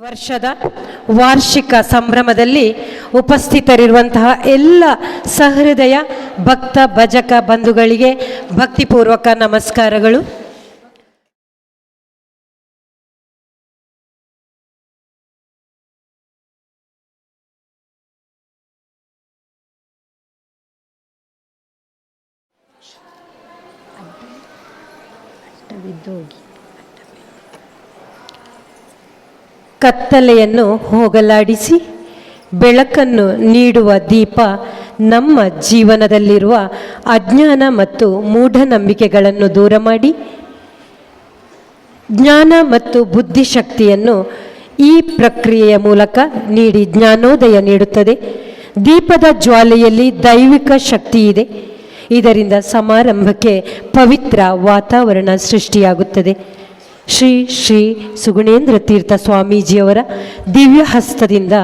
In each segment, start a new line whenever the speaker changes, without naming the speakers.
ವರ್ಷದ ವಾರ್ಷಿಕ ಸಂಭ್ರಮದಲ್ಲಿ ಉಪಸ್ಥಿತರಿರುವಂತಹ ಎಲ್ಲ ಸಹೃದಯ ಭಕ್ತ ಭಜಕ ಬಂಧುಗಳಿಗೆ ಭಕ್ತಿಪೂರ್ವಕ ನಮಸ್ಕಾರಗಳು. ಕತ್ತಲೆಯನ್ನು ಹೋಗಲಾಡಿಸಿ ಬೆಳಕನ್ನು ನೀಡುವ ದೀಪ ನಮ್ಮ ಜೀವನದಲ್ಲಿರುವ ಅಜ್ಞಾನ ಮತ್ತು ಮೂಢನಂಬಿಕೆಗಳನ್ನು ದೂರ ಮಾಡಿ ಜ್ಞಾನ ಮತ್ತು ಬುದ್ಧಿಶಕ್ತಿಯನ್ನು ಈ ಪ್ರಕ್ರಿಯೆಯ ಮೂಲಕ ನೀಡಿ ಜ್ಞಾನೋದಯ ನೀಡುತ್ತದೆ. ದೀಪದ ಜ್ವಾಲೆಯಲ್ಲಿ ದೈವಿಕ ಶಕ್ತಿ ಇದೆ. ಇದರಿಂದ ಸಮಾರಂಭಕ್ಕೆ ಪವಿತ್ರ ವಾತಾವರಣ ಸೃಷ್ಟಿಯಾಗುತ್ತದೆ. ಶ್ರೀ ಶ್ರೀ ಸುಗುಣೇಂದ್ರ ತೀರ್ಥ ಸ್ವಾಮೀಜಿಯವರ ದಿವ್ಯ ಹಸ್ತದಿಂದ,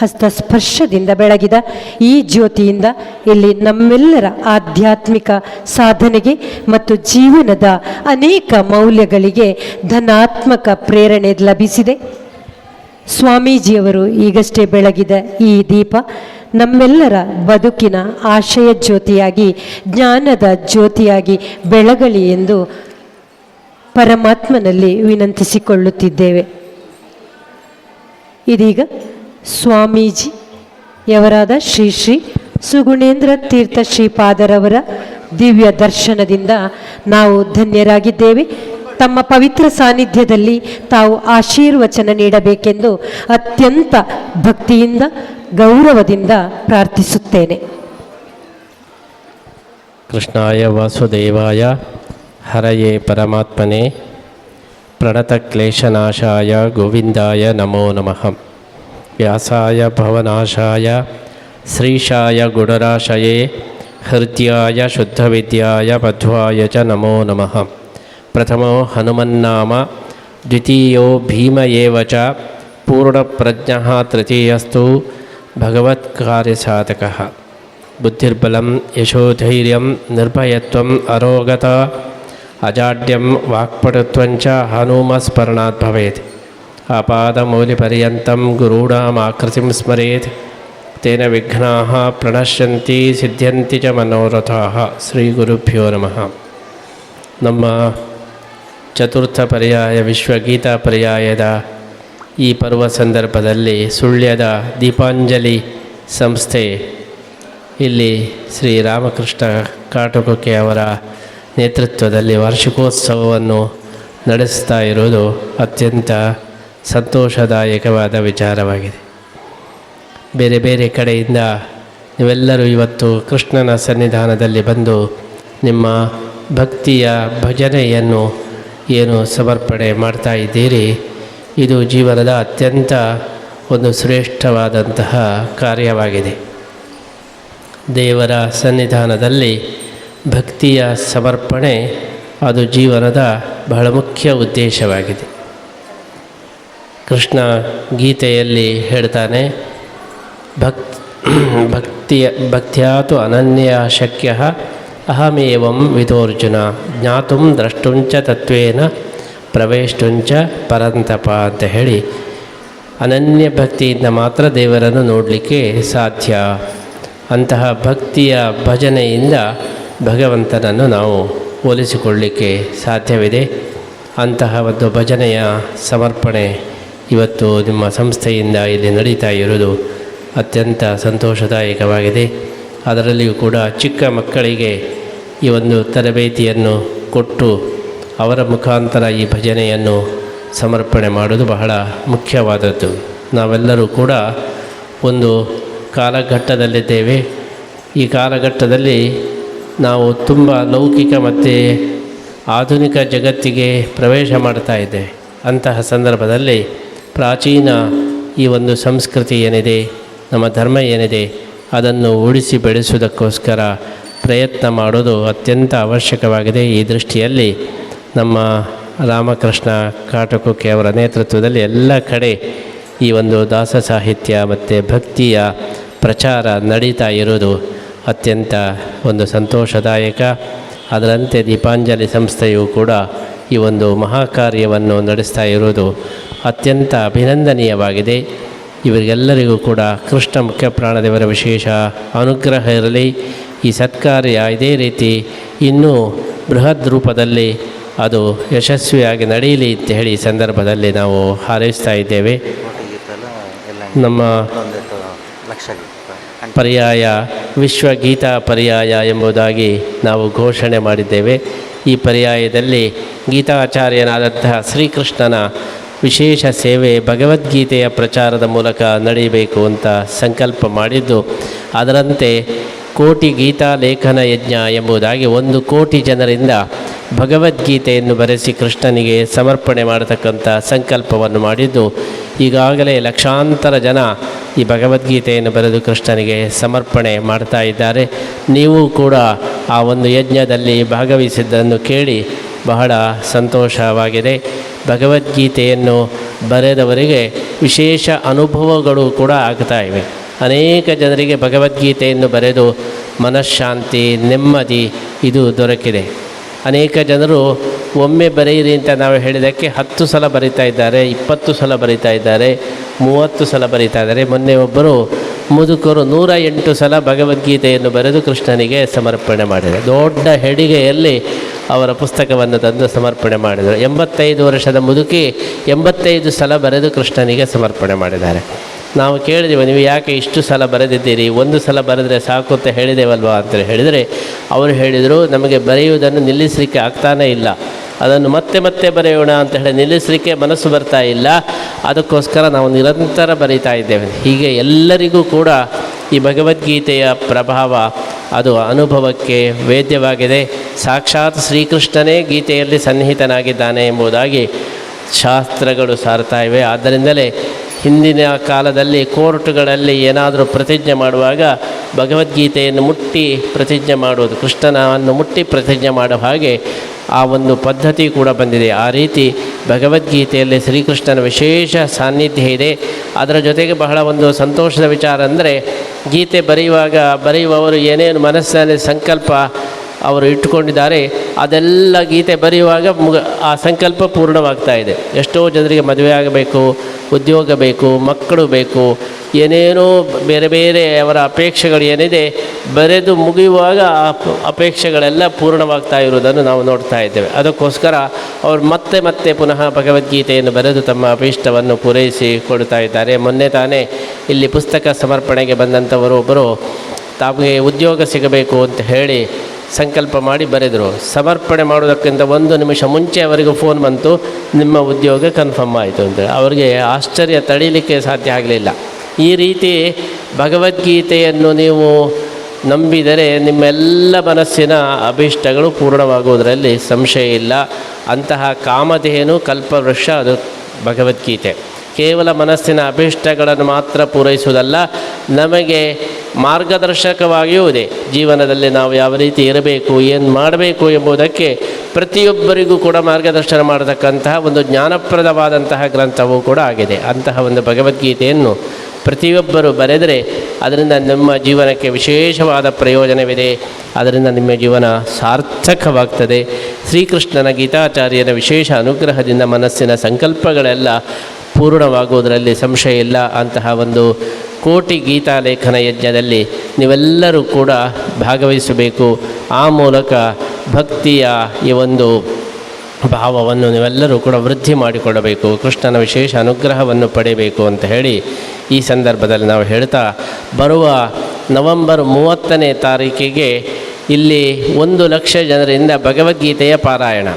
ಹಸ್ತಸ್ಪರ್ಶದಿಂದ ಬೆಳಗಿದ ಈ ಜ್ಯೋತಿಯಿಂದ ಇಲ್ಲಿ ನಮ್ಮೆಲ್ಲರ ಆಧ್ಯಾತ್ಮಿಕ ಸಾಧನೆಗೆ ಮತ್ತು ಜೀವನದ ಅನೇಕ ಮೌಲ್ಯಗಳಿಗೆ ಧನಾತ್ಮಕ ಪ್ರೇರಣೆ ಲಭಿಸಿದೆ. ಸ್ವಾಮೀಜಿಯವರು ಈಗಷ್ಟೇ ಬೆಳಗಿದ ಈ ದೀಪ ನಮ್ಮೆಲ್ಲರ ಬದುಕಿನ ಆಶಯ ಜ್ಯೋತಿಯಾಗಿ, ಜ್ಞಾನದ ಜ್ಯೋತಿಯಾಗಿ ಬೆಳಗಲಿ ಎಂದು ಪರಮಾತ್ಮನಲ್ಲಿ ವಿನಂತಿಸಿಕೊಳ್ಳುತ್ತಿದ್ದೇವೆ. ಇದೀಗ ಸ್ವಾಮೀಜಿ ಯವರಾದ ಶ್ರೀ ಶ್ರೀ ಸುಗುಣೇಂದ್ರ ತೀರ್ಥ ಶ್ರೀಪಾದರವರ ದಿವ್ಯ ದರ್ಶನದಿಂದ ನಾವು ಧನ್ಯರಾಗಿದ್ದೇವೆ. ತಮ್ಮ ಪವಿತ್ರ ಸಾನ್ನಿಧ್ಯದಲ್ಲಿ ತಾವು ಆಶೀರ್ವಚನ ನೀಡಬೇಕೆಂದು ಅತ್ಯಂತ ಭಕ್ತಿಯಿಂದ, ಗೌರವದಿಂದ ಪ್ರಾರ್ಥಿಸುತ್ತೇನೆ.
ಕೃಷ್ಣಾಯ ವಾಸುದೇವಾಯ. హరయే పరమాత్మనే ప్రణతక్లేశనాశాయ గోవిందాయ నమో నమ వ్యాసాయ భవనాశాయ శ్రీషాయ గుణరాశయే హృద్యాయ శుద్ధవిద్యాయ పధ్వాయ చ నమో నమ ప్రథమో హనుమన్నామ ద్వితీయో భీమ ఏవ చ పూర్ణప్రజ్ఞ తృతీయస్తు భగవత్కార్యసాధక బుద్ధిర్బలం యశోధైర్యం నిర్భయత్వం అరోగత ಅಜಾಡ್ಯಂ ವಾಕ್ಪಟುತ್ವಂಚ ಹನುಮಸ್ಮರಣಾತ್ ಭವೇತ್. ಆಪಾದಮೌಲಿಪರ್ಯಂతం ಆಕೃತಿಂ ಸ್ಮರೆತ್. ತೇನ ವಿಘ್ನಾಃ ಪ್ರಣಶ್ಯಂತಿ ಸಿದ್ಧಂತಿ ಚ ಮನೋರಥಾಃ. ಶ್ರೀ ಗುರುಭ್ಯೋ ನಮಃ. ನಮ್ಮ ಚತುರ್ಥ ಪರ್ಯಾಯ ವಿಶ್ವಗೀತಾ ಪರ್ಯಾಯದ ಈ ಪರ್ವ ಸಂದರ್ಭದಲ್ಲಿ ಸುಳ್ಯದ ದೀಪಾಂಜಲಿ ಸಂಸ್ಥೆ, ಇಲ್ಲಿ ಶ್ರೀ ರಾಮಕೃಷ್ಣ ಕಾಟುಕೊಕ್ಕೆ ಅವರ ನೇತೃತ್ವದಲ್ಲಿ ವಾರ್ಷಿಕೋತ್ಸವವನ್ನು ನಡೆಸ್ತಾ ಇರುವುದು ಅತ್ಯಂತ ಸಂತೋಷದಾಯಕವಾದ ವಿಚಾರವಾಗಿದೆ. ಬೇರೆ ಬೇರೆ ಕಡೆಯಿಂದ ನೀವೆಲ್ಲರೂ ಇವತ್ತು ಕೃಷ್ಣನ ಸನ್ನಿಧಾನದಲ್ಲಿ ಬಂದು ನಿಮ್ಮ ಭಕ್ತಿಯ ಭಜನೆಯನ್ನು ಏನು ಸಮರ್ಪಣೆ ಮಾಡ್ತಾ ಇದ್ದೀರಿ? ಇದು ಜೀವನದ ಅತ್ಯಂತ ಒಂದು ಶ್ರೇಷ್ಠವಾದಂತಹ ಕಾರ್ಯವಾಗಿದೆ. ದೇವರ ಸನ್ನಿಧಾನದಲ್ಲಿ ಭಕ್ತಿಯ ಸಮರ್ಪಣೆ ಅದು ಜೀವನದ ಬಹಳ ಮುಖ್ಯ ಉದ್ದೇಶವಾಗಿದೆ. ಕೃಷ್ಣ ಗೀತೆಯಲ್ಲಿ ಹೇಳ್ತಾನೆ ಭಕ್ ಭಕ್ತಿಯ ಭಕ್ತಿಯಾತು ಅನನ್ಯ ಶಕ್ಯ ಅಹಮೇವಂ ವಿಧೋರ್ಜುನ ಜ್ಞಾತುಂ ದ್ರಷ್ಟುಂಚ ತತ್ವೇನ ಪ್ರವೇಷ್ಟುಂಚ ಪರಂತಪ ಅಂತ ಹೇಳಿ ಅನನ್ಯ ಭಕ್ತಿಯಿಂದ ಮಾತ್ರ ದೇವರನ್ನು ನೋಡಲಿಕ್ಕೆ ಸಾಧ್ಯ. ಅಂತಹ ಭಕ್ತಿಯ ಭಜನೆಯಿಂದ ಭಗವಂತನನ್ನು ನಾವು ಹೋಲಿಸಿಕೊಳ್ಳಲಿಕ್ಕೆ ಸಾಧ್ಯವಿದೆ. ಅಂತಹ ಒಂದು ಭಜನೆಯ ಸಮರ್ಪಣೆ ಇವತ್ತು ನಿಮ್ಮ ಸಂಸ್ಥೆಯಿಂದ ಇಲ್ಲಿ ನಡೀತಾ ಇರುವುದು ಅತ್ಯಂತ ಸಂತೋಷದಾಯಕವಾಗಿದೆ. ಅದರಲ್ಲಿಯೂ ಕೂಡ ಚಿಕ್ಕ ಮಕ್ಕಳಿಗೆ ಈ ಒಂದು ತರಬೇತಿಯನ್ನು ಕೊಟ್ಟು ಅವರ ಮುಖಾಂತರ ಈ ಭಜನೆಯನ್ನು ಸಮರ್ಪಣೆ ಮಾಡೋದು ಬಹಳ ಮುಖ್ಯವಾದದ್ದು. ನಾವೆಲ್ಲರೂ ಕೂಡ ಒಂದು ಕಾಲಘಟ್ಟದಲ್ಲಿದ್ದೇವೆ. ಈ ಕಾಲಘಟ್ಟದಲ್ಲಿ ನಾವು ತುಂಬ ಲೌಕಿಕ ಮತ್ತು ಆಧುನಿಕ ಜಗತ್ತಿಗೆ ಪ್ರವೇಶ ಮಾಡ್ತಾ ಇದೆ. ಅಂತಹ ಸಂದರ್ಭದಲ್ಲಿ ಪ್ರಾಚೀನ ಈ ಒಂದು ಸಂಸ್ಕೃತಿ ಏನಿದೆ, ನಮ್ಮ ಧರ್ಮ ಏನಿದೆ, ಅದನ್ನು ಉಳಿಸಿ ಬೆಳೆಸುವುದಕ್ಕೋಸ್ಕರ ಪ್ರಯತ್ನ ಮಾಡೋದು ಅತ್ಯಂತ ಅವಶ್ಯಕವಾಗಿದೆ. ಈ ದೃಷ್ಟಿಯಲ್ಲಿ ನಮ್ಮ ರಾಮಕೃಷ್ಣ ಕಾಟಕುಕ್ಕೆ ಅವರ ನೇತೃತ್ವದಲ್ಲಿ ಎಲ್ಲ ಕಡೆ ಈ ಒಂದು ದಾಸ ಸಾಹಿತ್ಯ ಮತ್ತು ಭಕ್ತಿಯ ಪ್ರಚಾರ ನಡೀತಾ ಇರೋದು ಅತ್ಯಂತ ಒಂದು ಸಂತೋಷದಾಯಕ. ಅದರಂತೆ ದೀಪಾಂಜಲಿ ಸಂಸ್ಥೆಯು ಕೂಡ ಈ ಒಂದು ಮಹಾಕಾರ್ಯವನ್ನು ನಡೆಸ್ತಾ ಇರುವುದು ಅತ್ಯಂತ ಅಭಿನಂದನೀಯವಾಗಿದೆ. ಇವರಿಗೆಲ್ಲರಿಗೂ ಕೂಡ ಕೃಷ್ಣ ಮುಖ್ಯ ಪ್ರಾಣದೇವರ ವಿಶೇಷ ಅನುಗ್ರಹ ಇರಲಿ. ಈ ಸತ್ಕಾರ್ಯ ಇದೇ ರೀತಿ ಇನ್ನೂ ಬೃಹತ್ ರೂಪದಲ್ಲಿ ಅದು ಯಶಸ್ವಿಯಾಗಿ ನಡೆಯಲಿ ಅಂತ ಹೇಳಿ ಈ ಸಂದರ್ಭದಲ್ಲಿ ನಾವು ಹಾರೈಸ್ತಾ ಇದ್ದೇವೆ. ನಮ್ಮ ಪರ್ಯಾಯ ವಿಶ್ವಗೀತಾ ಪರ್ಯಾಯ ಎಂಬುದಾಗಿ ನಾವು ಘೋಷಣೆ ಮಾಡಿದ್ದೇವೆ. ಈ ಪರ್ಯಾಯದಲ್ಲಿ ಗೀತಾಚಾರ್ಯನಾದಂತಹ ಶ್ರೀಕೃಷ್ಣನ ವಿಶೇಷ ಸೇವೆ ಭಗವದ್ಗೀತೆಯ ಪ್ರಚಾರದ ಮೂಲಕ ನಡೆಯಬೇಕು ಅಂತ ಸಂಕಲ್ಪ ಮಾಡಿದ್ದು, ಅದರಂತೆ ಕೋಟಿ ಗೀತಾ ಲೇಖನ ಯಜ್ಞ ಎಂಬುದಾಗಿ ಒಂದು ಕೋಟಿ ಜನರಿಂದ ಭಗವದ್ಗೀತೆಯನ್ನು ಬರೆಸಿ ಕೃಷ್ಣನಿಗೆ ಸಮರ್ಪಣೆ ಮಾಡತಕ್ಕಂಥ ಸಂಕಲ್ಪವನ್ನು ಮಾಡಿದ್ದು, ಈಗಾಗಲೇ ಲಕ್ಷಾಂತರ ಜನ ಈ ಭಗವದ್ಗೀತೆಯನ್ನು ಬರೆದು ಕೃಷ್ಣನಿಗೆ ಸಮರ್ಪಣೆ ಮಾಡ್ತಾ ಇದ್ದಾರೆ. ನೀವು ಕೂಡ ಆ ಒಂದು ಯಜ್ಞದಲ್ಲಿ ಭಾಗವಹಿಸಿದ್ದನ್ನು ಕೇಳಿ ಬಹಳ ಸಂತೋಷವಾಗಿದೆ. ಭಗವದ್ಗೀತೆಯನ್ನು ಬರೆದವರಿಗೆ ವಿಶೇಷ ಅನುಭವಗಳು ಕೂಡ ಆಗ್ತಾ ಇವೆ. ಅನೇಕ ಜನರಿಗೆ ಭಗವದ್ಗೀತೆಯನ್ನು ಬರೆದು ಮನಃಶಾಂತಿ, ನೆಮ್ಮದಿ ಇದು ದೊರಕಿದೆ. ಅನೇಕ ಜನರು, ಒಮ್ಮೆ ಬರೆಯಿರಿ ಅಂತ ನಾವು ಹೇಳಿದ್ದಕ್ಕೆ ಹತ್ತು ಸಲ ಬರಿತಾ ಇದ್ದಾರೆ, ಇಪ್ಪತ್ತು ಸಲ ಬರಿತಾ ಇದ್ದಾರೆ, ಮೂವತ್ತು ಸಲ ಬರಿತಾ ಇದ್ದಾರೆ. ಮೊನ್ನೆ ಒಬ್ಬರು ಮುದುಕರು ನೂರ ಎಂಟು ಸಲ ಭಗವದ್ಗೀತೆಯನ್ನು ಬರೆದು ಕೃಷ್ಣನಿಗೆ ಸಮರ್ಪಣೆ ಮಾಡಿದರು. ದೊಡ್ಡ ಹೆಡಿಗೆಯಲ್ಲಿ ಅವರ ಪುಸ್ತಕವನ್ನು ತಂದು ಸಮರ್ಪಣೆ ಮಾಡಿದರು. ಎಂಬತ್ತೈದು ವರ್ಷದ ಮುದುಕಿ ಎಂಬತ್ತೈದು ಸಲ ಬರೆದು ಕೃಷ್ಣನಿಗೆ ಸಮರ್ಪಣೆ ಮಾಡಿದ್ದಾರೆ. ನಾವು ಕೇಳಿದೆವು, ನೀವು ಯಾಕೆ ಇಷ್ಟು ಸಲ ಬರೆದಿದ್ದೀರಿ? ಒಂದು ಸಲ ಬರೆದರೆ ಸಾಕು ಅಂತ ಹೇಳಿದೆವಲ್ವಾ ಅಂತ ಹೇಳಿದರೆ, ಅವರು ಹೇಳಿದರು, ನಮಗೆ ಬರೆಯುವುದನ್ನು ನಿಲ್ಲಿಸಲಿಕ್ಕೆ ಆಗ್ತಾನೇ ಇಲ್ಲ. ಅದನ್ನು ಮತ್ತೆ ಮತ್ತೆ ಬರೆಯೋಣ ಅಂತ ಹೇಳಿ ನಿಲ್ಲಿಸಲಿಕ್ಕೆ ಮನಸ್ಸು ಬರ್ತಾ ಇಲ್ಲ. ಅದಕ್ಕೋಸ್ಕರ ನಾವು ನಿರಂತರ ಬರೀತಾ ಇದ್ದೇವೆ. ಹೀಗೆ ಎಲ್ಲರಿಗೂ ಕೂಡ ಈ ಭಗವದ್ಗೀತೆಯ ಪ್ರಭಾವ ಅದು ಅನುಭವಕ್ಕೆ ವೇದ್ಯವಾಗಿದೆ. ಸಾಕ್ಷಾತ್ ಶ್ರೀಕೃಷ್ಣನೇ ಗೀತೆಯಲ್ಲಿ ಸನ್ನಿಹಿತನಾಗಿದ್ದಾನೆ ಎಂಬುದಾಗಿ ಶಾಸ್ತ್ರಗಳು ಸಾರ್ತಾ ಇವೆ. ಆದ್ದರಿಂದಲೇ ಹಿಂದಿನ ಕಾಲದಲ್ಲಿ ಕೋರ್ಟ್ಗಳಲ್ಲಿ ಏನಾದರೂ ಪ್ರತಿಜ್ಞೆ ಮಾಡುವಾಗ ಭಗವದ್ಗೀತೆಯನ್ನು ಮುಟ್ಟಿ ಪ್ರತಿಜ್ಞೆ ಮಾಡುವುದು, ಕೃಷ್ಣನನ್ನು ಮುಟ್ಟಿ ಪ್ರತಿಜ್ಞೆ ಮಾಡುವ ಹಾಗೆ ಆ ಒಂದು ಪದ್ಧತಿ ಕೂಡ ಬಂದಿದೆ. ಆ ರೀತಿ ಭಗವದ್ಗೀತೆಯಲ್ಲಿ ಶ್ರೀಕೃಷ್ಣನ ವಿಶೇಷ ಸಾನ್ನಿಧ್ಯ ಇದೆ. ಅದರ ಜೊತೆಗೆ ಬಹಳ ಒಂದು ಸಂತೋಷದ ವಿಚಾರ ಅಂದರೆ ಗೀತೆ ಬರೆಯುವಾಗ, ಬರೆಯುವವರು ಏನೇನು ಮನಸ್ಸಿನಲ್ಲಿ ಸಂಕಲ್ಪ ಅವರು ಇಟ್ಟುಕೊಂಡಿದ್ದಾರೆ. ಅದೆಲ್ಲ ಗೀತೆ ಬರೆಯುವಾಗ ಮುಗ, ಆ ಸಂಕಲ್ಪ ಪೂರ್ಣವಾಗ್ತಾ ಇದೆ. ಎಷ್ಟೋ ಜನರಿಗೆ ಮದುವೆ ಆಗಬೇಕು, ಉದ್ಯೋಗ ಬೇಕು, ಮಕ್ಕಳು ಬೇಕು, ಏನೇನೋ ಬೇರೆ ಬೇರೆ ಅವರ ಅಪೇಕ್ಷೆಗಳು ಏನಿದೆ, ಬರೆದು ಮುಗಿಯುವಾಗ ಆ ಅಪೇಕ್ಷೆಗಳೆಲ್ಲ ಪೂರ್ಣವಾಗ್ತಾ ಇರುವುದನ್ನು ನಾವು ನೋಡ್ತಾ ಇದ್ದೇವೆ. ಅದಕ್ಕೋಸ್ಕರ ಅವರು ಮತ್ತೆ ಮತ್ತೆ ಪುನಃ ಭಗವದ್ಗೀತೆಯನ್ನು ಬರೆದು ತಮ್ಮ ಅಭೀಷ್ಟವನ್ನು ಪೂರೈಸಿ ಕೊಡ್ತಾ ಇದ್ದಾರೆ. ಮೊನ್ನೆ ತಾನೇ ಇಲ್ಲಿ ಪುಸ್ತಕ ಸಮರ್ಪಣೆಗೆ ಬಂದಂಥವರು ಒಬ್ಬರು ತಮಗೆ ಉದ್ಯೋಗ ಸಿಗಬೇಕು ಅಂತ ಹೇಳಿ ಸಂಕಲ್ಪ ಮಾಡಿ ಬರೆದರು. ಸಮರ್ಪಣೆ ಮಾಡೋದಕ್ಕಿಂತ ಒಂದು ನಿಮಿಷ ಮುಂಚೆ ಅವರಿಗೆ ಫೋನ್ ಬಂತು, ನಿಮ್ಮ ಉದ್ಯೋಗ ಕನ್ಫರ್ಮ್ ಆಯಿತು ಅಂತ ಅವರಿಗೆ ಆಶ್ಚರ್ಯ ತಡೀಲಿಕ್ಕೆ ಸಾಧ್ಯ ಆಗಲಿಲ್ಲ. ಈ ರೀತಿ ಭಗವದ್ಗೀತೆಯನ್ನು ನೀವು ನಂಬಿದರೆ ನಿಮ್ಮೆಲ್ಲ ಮನಸ್ಸಿನ ಅಭೀಷ್ಟಗಳು ಪೂರ್ಣವಾಗುವುದರಲ್ಲಿ ಸಂಶಯ ಇಲ್ಲ. ಅಂತಹ ಕಾಮಧೇನು ಕಲ್ಪವೃಕ್ಷ ಅದು ಭಗವದ್ಗೀತೆ. ಕೇವಲ ಮನಸ್ಸಿನ ಅಭೀಷ್ಟಗಳನ್ನು ಮಾತ್ರ ಪೂರೈಸುವುದಲ್ಲ, ನಮಗೆ ಮಾರ್ಗದರ್ಶಕವಾಗಿಯೂ ಇದೆ. ಜೀವನದಲ್ಲಿ ನಾವು ಯಾವ ರೀತಿ ಇರಬೇಕು, ಏನು ಮಾಡಬೇಕು ಎಂಬುದಕ್ಕೆ ಪ್ರತಿಯೊಬ್ಬರಿಗೂ ಕೂಡ ಮಾರ್ಗದರ್ಶನ ಮಾಡತಕ್ಕಂತಹ ಒಂದು ಜ್ಞಾನಪ್ರದವಾದಂತಹ ಗ್ರಂಥವೂ ಕೂಡ ಆಗಿದೆ. ಅಂತಹ ಒಂದು ಭಗವದ್ಗೀತೆಯನ್ನು ಪ್ರತಿಯೊಬ್ಬರು ಬರೆದರೆ ಅದರಿಂದ ನಮ್ಮ ಜೀವನಕ್ಕೆ ವಿಶೇಷವಾದ ಪ್ರಯೋಜನವಿದೆ. ಅದರಿಂದ ನಿಮ್ಮ ಜೀವನ ಸಾರ್ಥಕವಾಗ್ತದೆ. ಶ್ರೀಕೃಷ್ಣನ ಗೀತಾಚಾರ್ಯನ ವಿಶೇಷ ಅನುಗ್ರಹದಿಂದ ಮನಸ್ಸಿನ ಸಂಕಲ್ಪಗಳೆಲ್ಲ ಪೂರ್ಣವಾಗುವುದರಲ್ಲಿ ಸಂಶಯ ಇಲ್ಲ ಅಂತಹ ಒಂದು ಕೋಟಿ ಗೀತಾಲೇಖನ ಯಜ್ಞದಲ್ಲಿ ನೀವೆಲ್ಲರೂ ಕೂಡ ಭಾಗವಹಿಸಬೇಕು. ಆ ಮೂಲಕ ಭಕ್ತಿಯ ಈ ಒಂದು ಭಾವವನ್ನು ನೀವೆಲ್ಲರೂ ಕೂಡ ವೃದ್ಧಿ ಮಾಡಿಕೊಳ್ಳಬೇಕು. ಕೃಷ್ಣನ ವಿಶೇಷ ಅನುಗ್ರಹವನ್ನು ಪಡೆಯಬೇಕು ಅಂತ ಹೇಳಿ ಈ ಸಂದರ್ಭದಲ್ಲಿ ನಾವು ಹೇಳ್ತಾ ಬರುವ ನವೆಂಬರ್ ಮೂವತ್ತನೇ ತಾರೀಕಿಗೆ ಇಲ್ಲಿ ಒಂದು ಲಕ್ಷ ಜನರಿಂದ ಭಗವದ್ಗೀತೆಯ ಪಾರಾಯಣ.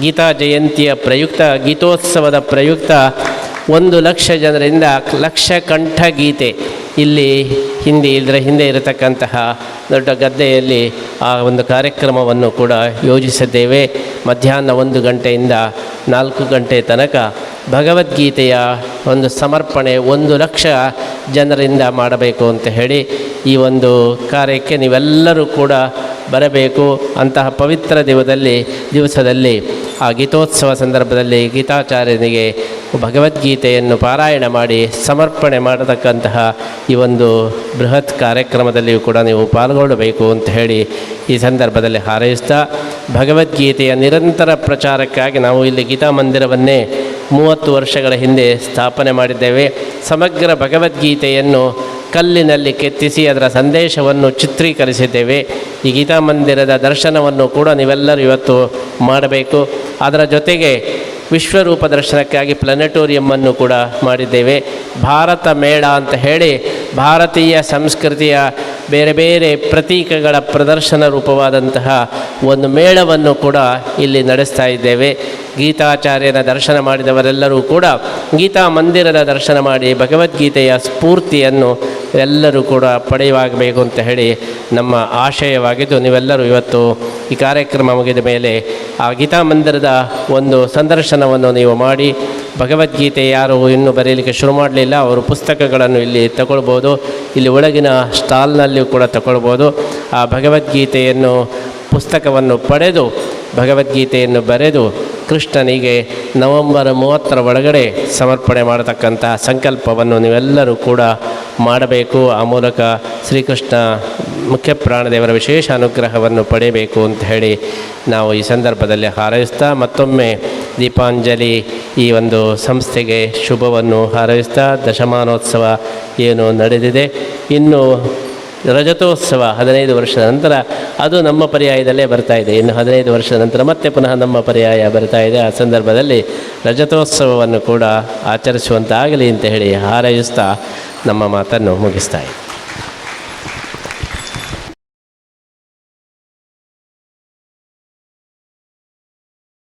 ಗೀತಾ ಜಯಂತಿಯ ಪ್ರಯುಕ್ತ, ಗೀತೋತ್ಸವದ ಪ್ರಯುಕ್ತ ಒಂದು ಲಕ್ಷ ಜನರಿಂದ ಲಕ್ಷ ಕಂಠ ಗೀತೆ. ಇಲ್ಲಿ ಹಿಂದೆ ಇದರ ಹಿಂದೆ ಇರತಕ್ಕಂತಹ ದೊಡ್ಡ ಗದ್ದೆಯಲ್ಲಿ ಆ ಒಂದು ಕಾರ್ಯಕ್ರಮವನ್ನು ಕೂಡ ಯೋಜಿಸಿದ್ದೇವೆ. ಮಧ್ಯಾಹ್ನ ಒಂದು ಗಂಟೆಯಿಂದ ನಾಲ್ಕು ಗಂಟೆ ತನಕ ಭಗವದ್ಗೀತೆಯ ಒಂದು ಸಮರ್ಪಣೆ ಒಂದು ಲಕ್ಷ ಜನರಿಂದ ಮಾಡಬೇಕು ಅಂತ ಹೇಳಿ ಈ ಒಂದು ಕಾರ್ಯಕ್ಕೆ ನೀವೆಲ್ಲರೂ ಕೂಡ ಬರಬೇಕು. ಅಂತಹ ಪವಿತ್ರ ದಿವದಲ್ಲಿ, ದಿವಸದಲ್ಲಿ ಆ ಗೀತೋತ್ಸವ ಸಂದರ್ಭದಲ್ಲಿ ಗೀತಾಚಾರ್ಯನಿಗೆ ಭಗವದ್ಗೀತೆಯನ್ನು ಪಾರಾಯಣ ಮಾಡಿ ಸಮರ್ಪಣೆ ಮಾಡತಕ್ಕಂತಹ ಈ ಒಂದು ಬೃಹತ್ ಕಾರ್ಯಕ್ರಮದಲ್ಲಿಯೂ ಕೂಡ ನೀವು ಪಾಲ್ಗೊಳ್ಳಬೇಕು ಅಂತ ಹೇಳಿ ಈ ಸಂದರ್ಭದಲ್ಲಿ ಹಾರೈಸ್ತಾ, ಭಗವದ್ಗೀತೆಯ ನಿರಂತರ ಪ್ರಚಾರಕ್ಕಾಗಿ ನಾವು ಇಲ್ಲಿ ಗೀತಾ ಮಂದಿರವನ್ನೇ ಮೂವತ್ತು ವರ್ಷಗಳ ಹಿಂದೆ ಸ್ಥಾಪನೆ ಮಾಡಿದ್ದೇವೆ. ಸಮಗ್ರ ಭಗವದ್ಗೀತೆಯನ್ನು ಕಲ್ಲಿನಲ್ಲಿ ಕೆತ್ತಿಸಿ ಅದರ ಸಂದೇಶವನ್ನು ಚಿತ್ರೀಕರಿಸಿದ್ದೇವೆ. ಈ ಗೀತಾ ಮಂದಿರದ ದರ್ಶನವನ್ನು ಕೂಡ ನೀವೆಲ್ಲರೂ ಇವತ್ತು ಮಾಡಬೇಕು. ಅದರ ಜೊತೆಗೆ ವಿಶ್ವರೂಪ ದರ್ಶನಕ್ಕಾಗಿ ಪ್ಲಾನೆಟೋರಿಯಮ್ಮನ್ನು ಕೂಡ ಮಾಡಿದ್ದೇವೆ. ಭಾರತ ಮೇಳ ಅಂತ ಹೇಳಿ ಭಾರತೀಯ ಸಂಸ್ಕೃತಿಯ ಬೇರೆ ಬೇರೆ ಪ್ರತೀಕಗಳ ಪ್ರದರ್ಶನ ರೂಪವಾದಂತಹ ಒಂದು ಮೇಳವನ್ನು ಕೂಡ ಇಲ್ಲಿ ನಡೆಸ್ತಾ ಇದ್ದೇವೆ. ಗೀತಾಚಾರ್ಯನ ದರ್ಶನ ಮಾಡಿದವರೆಲ್ಲರೂ ಕೂಡ ಗೀತಾ ಮಂದಿರದ ದರ್ಶನ ಮಾಡಿ ಭಗವದ್ಗೀತೆಯ ಸ್ಫೂರ್ತಿಯನ್ನು ಎಲ್ಲರೂ ಕೂಡ ಪಡೆಯುವಾಗಬೇಕು ಅಂತ ಹೇಳಿ ನಮ್ಮ ಆಶಯವಾಗಿದ್ದು ನೀವೆಲ್ಲರೂ ಇವತ್ತು ಈ ಕಾರ್ಯಕ್ರಮ ಮುಗಿದ ಮೇಲೆ ಆ ಗೀತಾ ಮಂದಿರದ ಒಂದು ಸಂದರ್ಶನವನ್ನು ನೀವು ಮಾಡಿ ಭಗವದ್ಗೀತೆ ಯಾರು ಇನ್ನೂ ಬರೀಲಿಕ್ಕೆ ಶುರು ಮಾಡಲಿಲ್ಲ, ಅವರು ಪುಸ್ತಕಗಳನ್ನು ಇಲ್ಲಿ ತಗೊಳ್ಬೋದು, ಇಲ್ಲಿ ಒಳಗಿನ ಸ್ಟಾಲ್ನಲ್ಲಿಯೂ ಕೂಡ ತಗೊಳ್ಬೋದು. ಆ ಭಗವದ್ಗೀತೆಯನ್ನು ಪುಸ್ತಕವನ್ನು ಪಡೆದು, ಭಗವದ್ಗೀತೆಯನ್ನು ಬರೆದು ಕೃಷ್ಣನಿಗೆ ನವೆಂಬರ್ ಮೂವತ್ತರ ಒಳಗಡೆ ಸಮರ್ಪಣೆ ಮಾಡತಕ್ಕಂಥ ಸಂಕಲ್ಪವನ್ನು ನೀವೆಲ್ಲರೂ ಕೂಡ ಮಾಡಬೇಕು. ಆ ಮೂಲಕ ಶ್ರೀಕೃಷ್ಣ ಮುಖ್ಯ ಪ್ರಾಣದೇವರ ವಿಶೇಷ ಅನುಗ್ರಹವನ್ನು ಪಡೆಯಬೇಕು ಅಂತ ಹೇಳಿ ನಾವು ಈ ಸಂದರ್ಭದಲ್ಲಿ ಹಾರೈಸ್ತಾ ಮತ್ತೊಮ್ಮೆ ದೀಪಾಂಜಲಿ ಈ ಒಂದು ಸಂಸ್ಥೆಗೆ ಶುಭವನ್ನು ಹಾರೈಸ್ತಾ ದಶಮಾನೋತ್ಸವ ಏನು ನಡೆದಿದೆ. ಇನ್ನು ರಜತೋತ್ಸವ ಹದಿನೈದು ವರ್ಷದ ನಂತರ ಅದು ನಮ್ಮ ಪರ್ಯಾಯದಲ್ಲೇ ಬರ್ತಾ ಇದೆ. ಇನ್ನು ಹದಿನೈದು ವರ್ಷದ ನಂತರ ಮತ್ತೆ ಪುನಃ ನಮ್ಮ ಪರ್ಯಾಯ ಬರ್ತಾ ಇದೆ. ಆ ಸಂದರ್ಭದಲ್ಲಿ ರಜತೋತ್ಸವವನ್ನು ಕೂಡ ಆಚರಿಸುವಂತಾಗಲಿ ಅಂತ ಹೇಳಿ ಹಾರೈಸ್ತಾ ನಮ್ಮ ಮಾತನ್ನು ಮುಗಿಸ್ತಾ ಇದ್ದೀನಿ